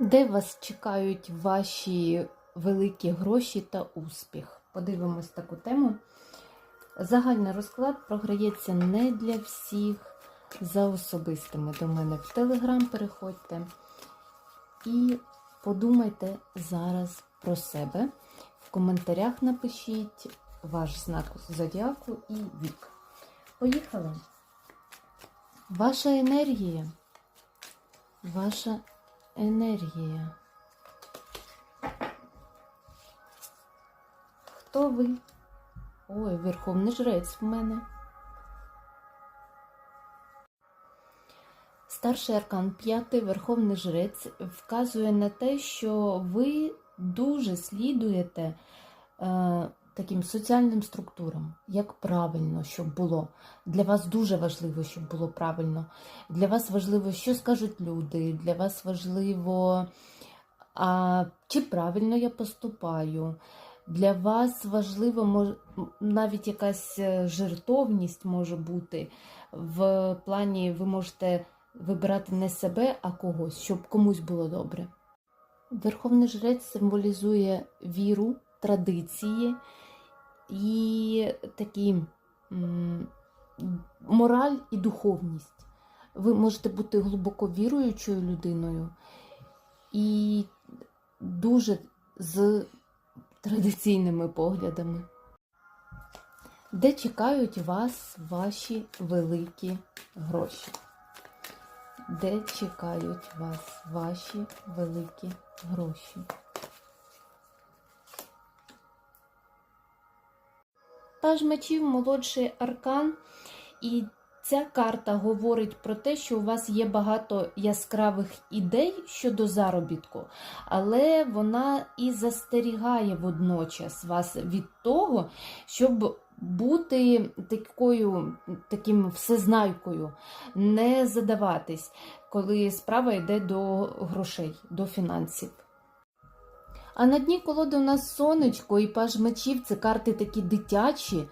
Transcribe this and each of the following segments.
Де вас чекають ваші великі гроші та успіх? Подивимось таку тему. Загальний розклад програється не для всіх. За особистими до мене в Телеграм переходьте і подумайте зараз про себе. В коментарях напишіть ваш знак зодіаку і вік. Поїхали. Ваша енергія. Ваша енергія. Хто ви? Ой, верховний жрець в мене. Старший аркан п'ятий верховний жрець вказує на те, що ви дуже слідуєте е, таким соціальним структурам, як правильно, щоб було. Для вас дуже важливо, щоб було правильно. Для вас важливо, що скажуть люди, для вас важливо, а, чи правильно я поступаю. Для вас важливо навіть якась е, жертовність може бути. В плані ви можете вибирати не себе, а когось, щоб комусь було добре. Верховний жрець символізує віру, традиції і такі мораль і духовність. Ви можете бути глибоко віруючою людиною і дуже з традиційними поглядами. Де чекають вас ваші великі гроші? Де чекають вас ваші великі гроші? Паж мечів молодший аркан, і ця карта говорить про те, що у вас є багато яскравих ідей щодо заробітку, але вона і застерігає водночас вас від того, щоб бути такою, таким всезнайкою, не задаватись, коли справа йде до грошей, до фінансів. А на дні колоди у нас сонечко і паж мечів це карти такі дитячі.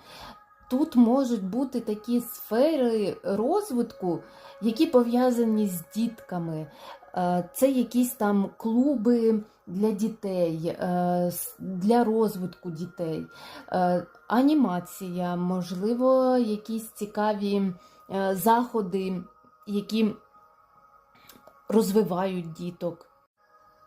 Тут можуть бути такі сфери розвитку, які пов'язані з дітками. Е, Це якісь там клуби для дітей, е, для розвитку дітей, е, анімація, можливо, якісь цікаві заходи, які розвивають діток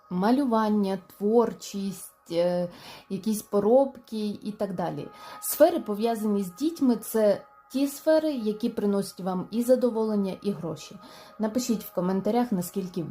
малювання, творчість, е, якісь поробки і так далі. Сфери, пов'язані з дітьми, це ті сфери, які приносять вам і задоволення, і гроші. Напишіть в коментарях, наскільки